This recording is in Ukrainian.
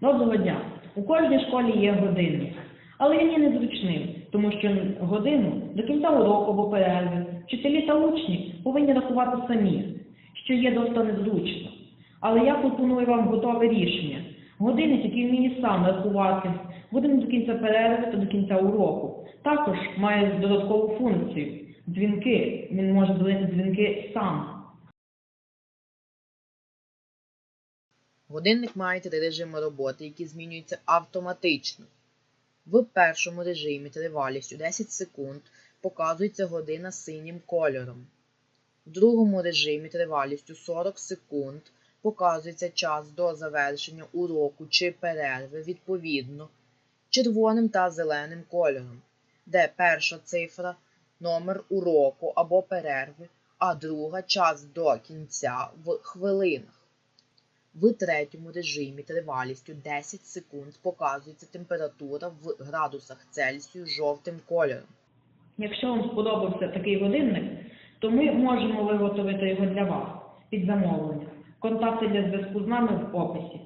Доброго дня. У кожній школі є годинник, але він є незручним, тому що годину до кінця уроку або перерви вчителі та учні повинні рахувати самі, що є досить незручно. Але я пропоную вам готове рішення. Годинник, який вміє сам рахувати годину до кінця перерви та до кінця уроку. Також має додаткову функцію дзвінки. Він може дзвонити дзвінки сам. Годинник має три режими роботи, які змінюються автоматично. В першому режимі тривалістю 10 секунд показується година синім кольором. В другому режимі тривалістю 40 секунд показується час до завершення уроку чи перерви відповідно червоним та зеленим кольором, де перша цифра номер уроку або перерви, а друга час до кінця в хвилинах. В третьому режимі тривалістю 10 секунд показується температура в градусах Цельсію жовтим кольором. Якщо вам сподобався такий годинник, то ми можемо виготовити його для вас під замовлення. Контакти для зв'язку з нами в описі.